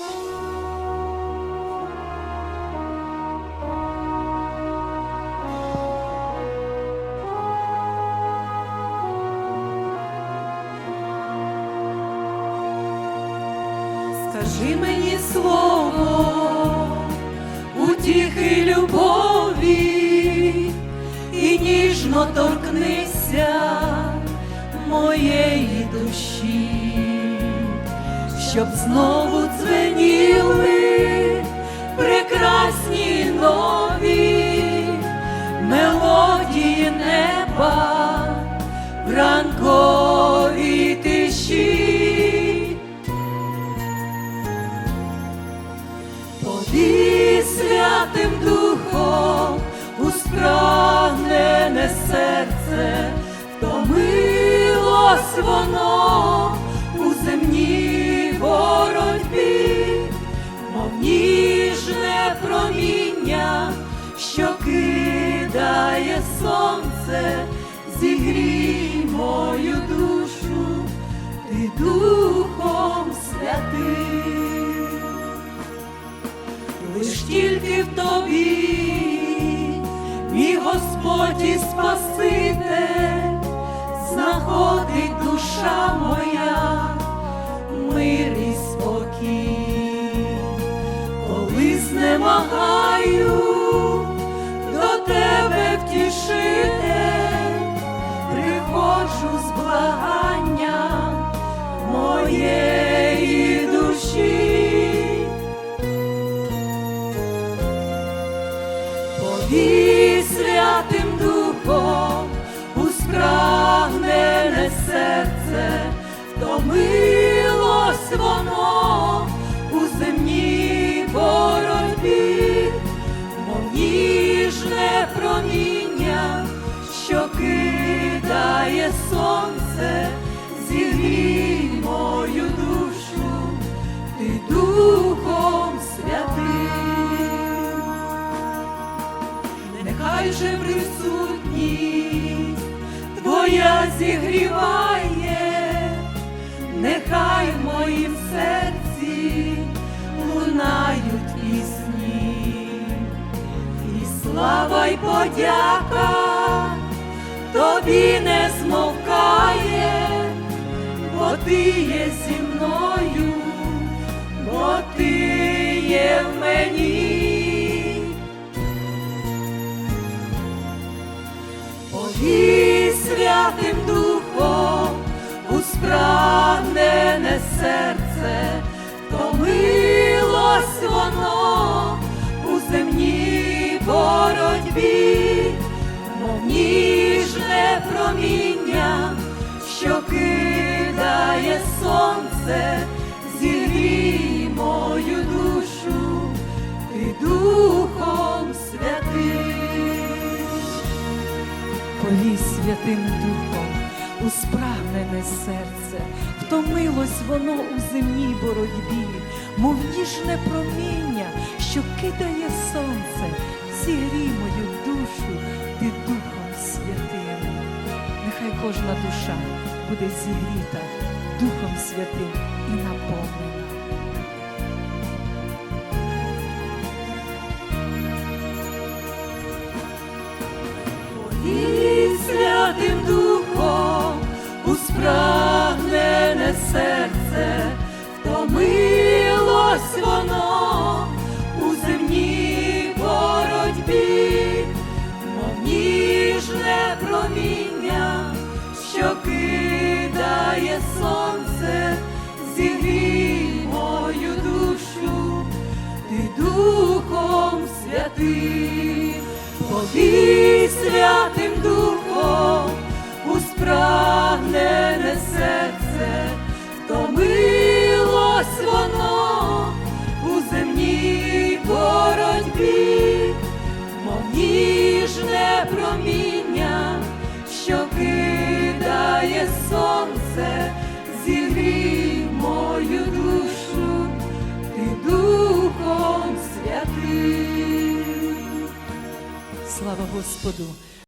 Скажи мені слово, утіхи любові, і ніжно торкнися моєї душі, щоб знову дзвеніли прекрасні нові мелодії неба в ранковій тиші. Повій святим духом у спрагнене серце, втомилось воно у земній ніжне проміння, що кидає сонце, зігрій мою душу, ти духом святим. Лиш тільки в тобі, мій Господь і Спаситель, знаходить душа моя, мир знемагаю до тебе втішитель, приходжу з благанням моєї душі. Повій святим духом у спрагнене серце, втомилось кидає сонце, зігрій мою душу, ти духом святим. Нехай же присутність Твоя зігріває, нехай в моїм серці лунають пісні, і слава й подяка тобі не змовкає, бо ти є зі мною, що кидає сонце, зігрій мою душу, ти духом святим. Повій святим духом у спрагнене серце, втомилось воно у земній боротьбі, мов ніжне проміння, що кидає сонце, зігрій мою душу, ти духом святим. Нехай кожна душа буде зігріта Духом Святим і наповнена. І святим духом у спрагнене серце, втомилось воно у земній боротьбі, мов ніжне проміння, святим. Повій святим духом у спрагнене серце, Слава Господу!